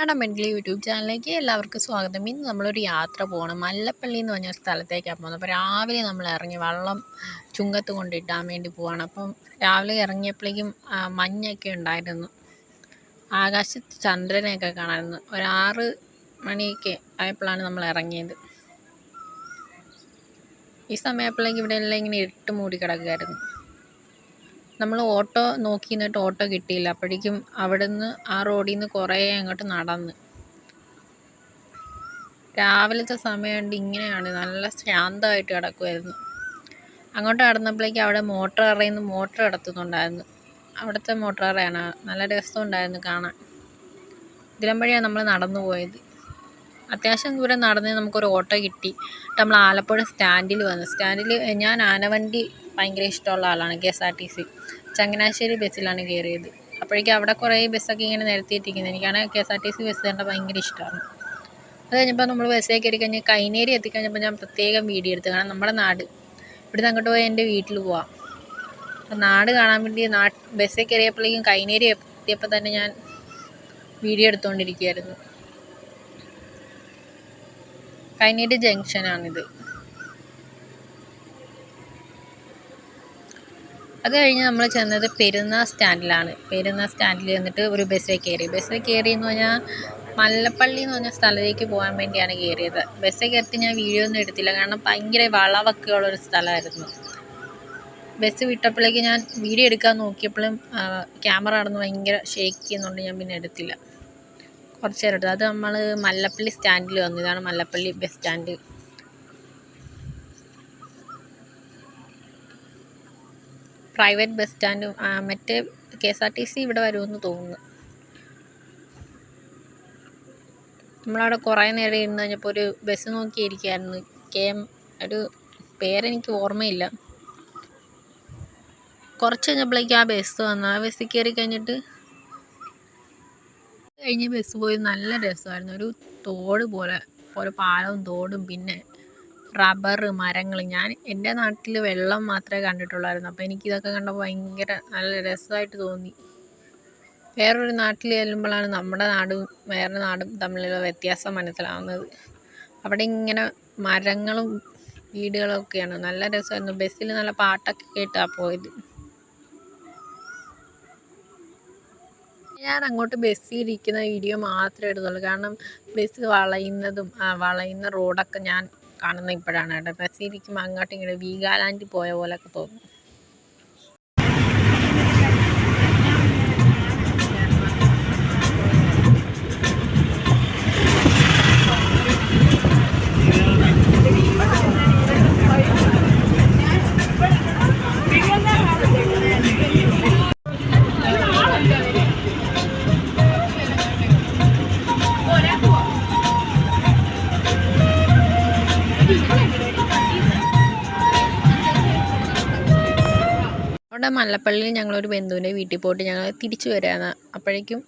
Kannada mentally YouTube ചാനലിലേക്ക് എല്ലാവർക്കും സ്വാഗതം. ഇന്ന് നമ്മളൊരു യാത്ര പോകണം മല്ലപ്പള്ളി എന്ന് പറഞ്ഞ സ്ഥലത്തേക്കാണ് പോകുന്നത്. അപ്പോൾ രാവിലെ നമ്മൾ ഇറങ്ങി വള്ളം ചുങ്കത്ത് കൊണ്ടിട്ടാൻ വേണ്ടി പോവാണ്. അപ്പം രാവിലെ ഇറങ്ങിയപ്പോഴേക്കും മഞ്ഞൊക്കെ ഉണ്ടായിരുന്നു. ആകാശത്ത് ചന്ദ്രനെയൊക്കെ കാണാമായിരുന്നു ഒരു ആറ് മണിയൊക്കെ ആയപ്പോഴാണ് നമ്മൾ ഇറങ്ങിയത്. ഈ സമയപ്പോഴേക്കും ഇവിടെ എല്ലാം ഇങ്ങനെ ഇട്ട് മൂടി കിടക്കുമായിരുന്നു നമ്മൾ ഓട്ടോ നോക്കി നിന്നിട്ട് ഓട്ടോ കിട്ടിയില്ല. അപ്പോഴേക്കും അവിടുന്ന് ആ റോഡിൽ നിന്ന് കുറേ അങ്ങോട്ട് നടന്ന്. രാവിലത്തെ സമയമുണ്ട് ഇങ്ങനെയാണ്. നല്ല ശാന്തമായിട്ട് കിടക്കുമായിരുന്നു അങ്ങോട്ട് കടന്നപ്പോഴേക്കും അവിടെ മോട്ടോർ അറയിൽ നിന്ന് മോട്ടർ കിടത്തുന്നുണ്ടായിരുന്നു. അവിടുത്തെ മോട്ടോർ അറയാണ്. നല്ല രസമുണ്ടായിരുന്നു കാണാൻ. ഇതിലും വഴിയാണ് നമ്മൾ നടന്നു പോയത് അത്യാവശ്യം ദൂരം നടന്ന് നമുക്കൊരു ഓട്ടോ കിട്ടി. നമ്മൾ ആലപ്പുഴ സ്റ്റാൻഡിൽ വന്നു. സ്റ്റാൻഡിൽ ഞാൻ ആനവണ്ടി ഭയങ്കര ഇഷ്ടമുള്ള ആളാണ് K S R T C. Changanassery ബസ്സിലാണ് കയറിയത്. അപ്പോഴേക്കും അവിടെ കുറേ ബസ്സൊക്കെ ഇങ്ങനെ നിരത്തിയിട്ടിരിക്കുന്നത് എനിക്കാണെങ്കിൽ K S R T C bus കണ്ടാൽ ഭയങ്കര ഇഷ്ടമാണ് അത് കഴിഞ്ഞപ്പോൾ നമ്മൾ ബസ്സേ കയറി കഴിഞ്ഞ് കൈനേരി എത്തിക്കഴിഞ്ഞപ്പോൾ ഞാൻ പ്രത്യേകം വീഡിയോ എടുത്തു കാരണം നമ്മുടെ നാട്. ഇവിടുന്ന് അങ്ങോട്ട് പോയി എന്റെ വീട്ടിൽ പോവാം. അപ്പം നാട് കാണാൻ വേണ്ടി നാ ബസ്സിൽ കയറിയപ്പോഴേക്കും കൈനേരി എത്തിയപ്പോൾ തന്നെ ഞാൻ വീഡിയോ എടുത്തുകൊണ്ടിരിക്കുകയായിരുന്നു കൈനേരി ജംഗ്ഷനാണിത്. അത് കഴിഞ്ഞ് നമ്മൾ ചെന്നത് പെരുന്ന സ്റ്റാൻഡിലാണ്. പെരുന്ന സ്റ്റാൻഡിൽ ചെന്നിട്ട് ഒരു ബസ്സിൽ കയറി. ബസ്സിൽ കയറി എന്ന് പറഞ്ഞാൽ മല്ലപ്പള്ളി എന്ന് പറഞ്ഞ സ്ഥലത്തേക്ക് പോകാൻ വേണ്ടിയാണ് കയറിയത്. ബസ്സിൽ കയറിയിട്ട് ഞാൻ വീഡിയോ ഒന്നും എടുത്തില്ല. കാരണം ഭയങ്കര വളവൊക്കെ ഉള്ളൊരു സ്ഥലമായിരുന്നു. ബസ് വിട്ടപ്പോഴേക്ക് ഞാൻ വീഡിയോ എടുക്കാൻ നോക്കിയപ്പോഴും ക്യാമറ നടന്ന് ഭയങ്കര ഷേക്ക് ചെയ്യുന്നുണ്ട് ഞാൻ പിന്നെ എടുത്തില്ല. കുറച്ച് നേരം അത് നമ്മൾ മല്ലപ്പള്ളി സ്റ്റാൻഡിൽ വന്നു. ഇതാണ് Mallappally bus stand. Private bus സ്റ്റാൻഡും മറ്റേ K S R T C ഇവിടെ വരുമെന്ന് തോന്നുന്നു. നമ്മളവിടെ കുറേ നേരം ഇരുന്ന് കഴിഞ്ഞപ്പോൾ ഒരു ബസ് നോക്കിയിരിക്കുകയായിരുന്നു കെ എം ഒരു പേരെനിക്ക് ഓർമ്മയില്ല. കുറച്ച് കഴിഞ്ഞപ്പോഴേക്കും ആ ബസ് വന്നു. ആ ബസ്സിൽ കയറി കഴിഞ്ഞിട്ട് കഴിഞ്ഞ് ബസ് പോയി നല്ല രസമായിരുന്നു. ഒരു തോട് പോലെ ഒരു പാലവും തോടും പിന്നെ റബ്ബർ മരങ്ങൾ ഞാൻ എന്റെ നാട്ടിൽ വെള്ളം മാത്രമേ കണ്ടിട്ടുള്ളായിരുന്നു. അപ്പോൾ എനിക്കിതൊക്കെ കണ്ടപ്പോൾ ഭയങ്കര നല്ല രസമായിട്ട് തോന്നി. വേറൊരു നാട്ടിൽ ചെല്ലുമ്പോഴാണ് നമ്മുടെ നാടും വേറെ നാടും തമ്മിലുള്ള വ്യത്യാസം മനസ്സിലാവുന്നത്. അവിടെ ഇങ്ങനെ മരങ്ങളും വീടുകളൊക്കെയാണ്. നല്ല രസമായിരുന്നു. ബസ്സിൽ നല്ല പാട്ടൊക്കെ കേട്ടാണ് പോയത്. ഞാൻ അങ്ങോട്ട് ബസ്സിൽ ഇരിക്കുന്ന വീഡിയോ മാത്രമേ എടുത്തുള്ളൂ. കാരണം ബസ് വളയുന്നതും വളയുന്ന റോഡൊക്കെ ഞാൻ കാണുന്നത് ഇപ്പോഴാണ് കേട്ടോ. ബസ്സിൽ ഇരിക്കുമ്പോൾ അങ്ങോട്ടും ഇങ്ങോട്ടും വീഗാലാൻഡിൽ പോയ പോലെയൊക്കെ തോന്നും. അവിടെ മല്ലപ്പള്ളിയിൽ ഞങ്ങളൊരു ബന്ധുവിന്റെ വീട്ടിൽ പോയിട്ട് ഞങ്ങൾ തിരിച്ചു വരാന്ന്. അപ്പോഴേക്കും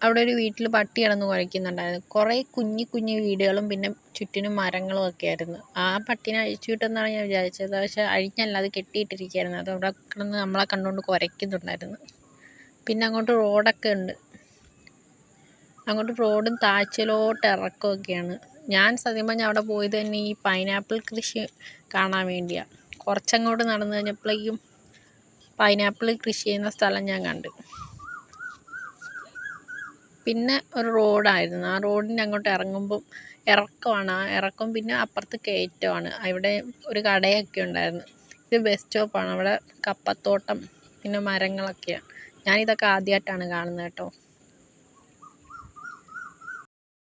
അവിടെ ഒരു വീട്ടിൽ പട്ടി കിടന്ന് കുരയ്ക്കുന്നുണ്ടായിരുന്നു കുറേ കുഞ്ഞു കുഞ്ഞു വീടുകളും പിന്നെ ചുറ്റിനും മരങ്ങളും ഒക്കെ ആയിരുന്നു. ആ പട്ടീനെ അഴിച്ചു ഞാൻ വിചാരിച്ചത്. പക്ഷേ അഴിഞ്ഞല്ല അത് കെട്ടിയിട്ടിരിക്കുകയായിരുന്നു. അത് അവിടെ കിടന്ന് നമ്മളെ കണ്ടുകൊണ്ട് കുരയ്ക്കുന്നുണ്ടായിരുന്നു. പിന്നെ അങ്ങോട്ട് റോഡൊക്കെ ഉണ്ട്. അങ്ങോട്ട് റോഡും താഴ്ചയിലോട്ട് ഇറക്കമൊക്കെയാണ്. ഞാൻ സത്യം പറഞ്ഞാൽ അവിടെ പോയത് തന്നെ ഈ പൈനാപ്പിൾ കൃഷി കാണാൻ വേണ്ടിയാണ് കുറച്ചങ്ങോട്ട് നടന്നു കഴിഞ്ഞപ്പോഴേക്കും പൈനാപ്പിൾ കൃഷി ചെയ്യുന്ന സ്ഥലം ഞാൻ കണ്ടു. പിന്നെ ഒരു റോഡായിരുന്നു. ആ റോഡിന്റെ അങ്ങോട്ട് ഇറങ്ങുമ്പം ഇറക്കമാണ്. ആ ഇറക്കം പിന്നെ അപ്പുറത്ത് കയറ്റമാണ്. അവിടെ ഒരു കടയൊക്കെ ഉണ്ടായിരുന്നു. ഇത് ബസ് സ്റ്റോപ്പാണ്. അവിടെ കപ്പത്തോട്ടം പിന്നെ മരങ്ങളൊക്കെയാണ്. ഞാനിതൊക്കെ ആദ്യമായിട്ടാണ് കാണുന്നത് കേട്ടോ.